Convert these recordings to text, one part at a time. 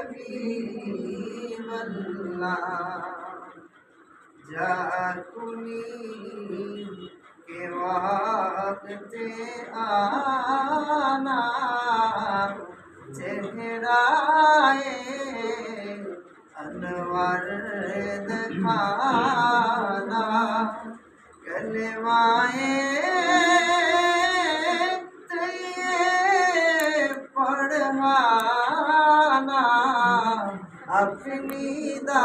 করিম যার তুমি কে ওয়াক্তে আনা চেহরায়ে अनवर दिखाना कलवाए दा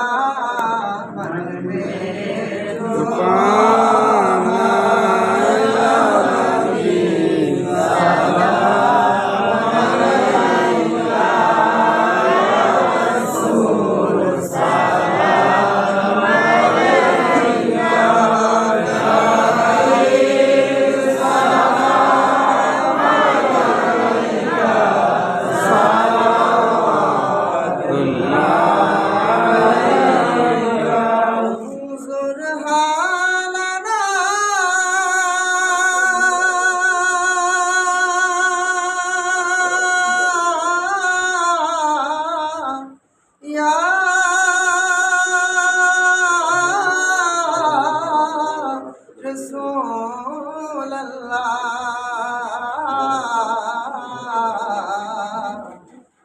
म رسول اللہ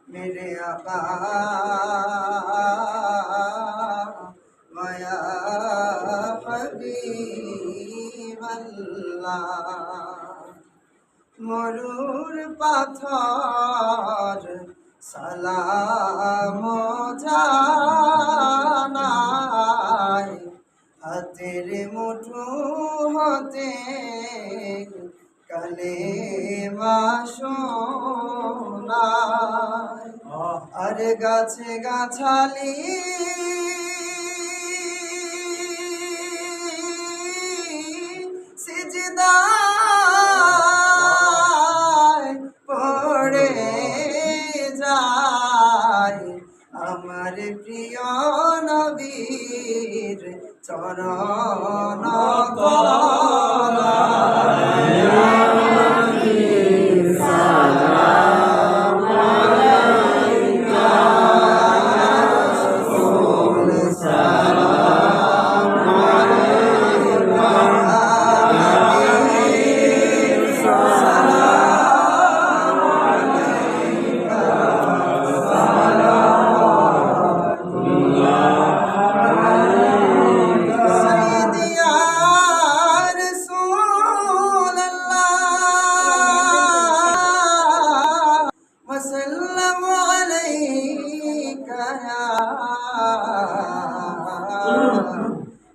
میرے آقا ویا حبیب اللہ মরুর পাথর সালাম যায় হাতের মুঠু হতে কালে আর গাছে গাছালি সিজদায় চরণ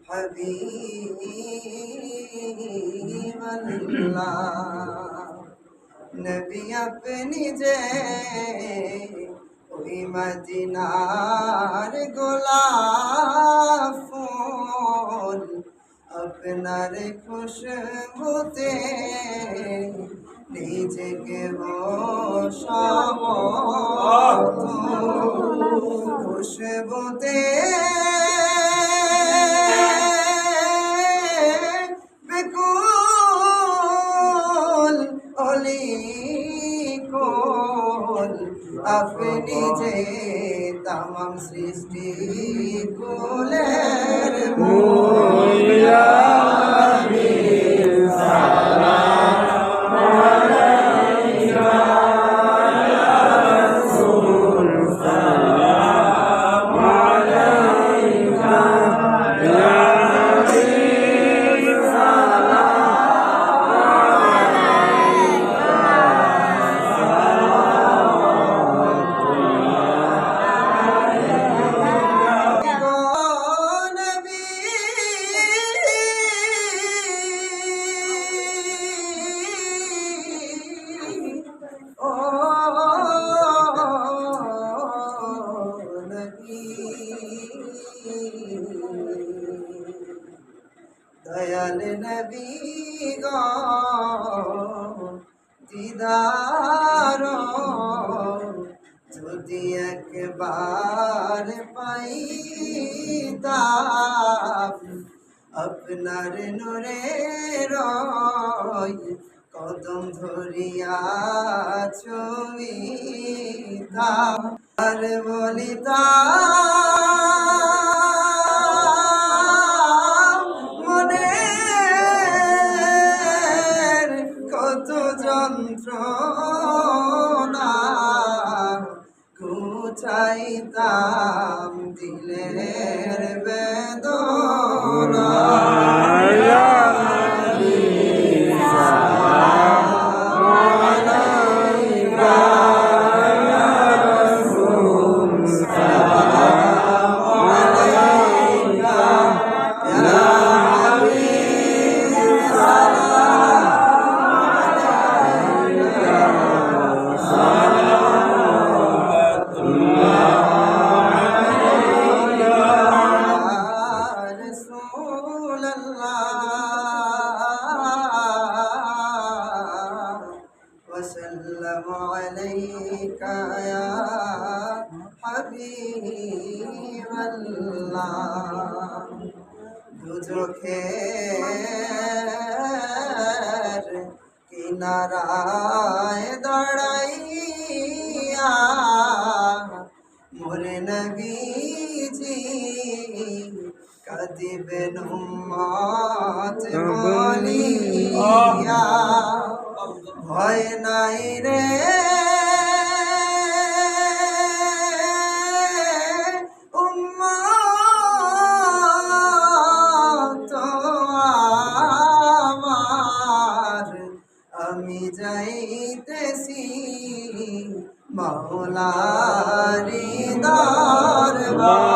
حبيب الله নবী আপনি যে ওই মদিনার গোলাপ ফুল আপনার খুশবুতে নিজেকে বসাব খুশবুতে সৃষ্টি কুলের মূল দয়াল নবী গো, দিদার, যদি একবার পাইতাম আপনার নূরে রয়, কদম ধরিয়া ছবিতাম আর বলিতা কুচাইতাম দিলের বেদনা। عليك يا حبيب الله দুচোখের কিনারায় দাঁড়াইয়া মোরে নবীজি কাদিবেন উম্মত বলিয়া ভয় নাই রে যাইতেছি মৌলারি দরবার।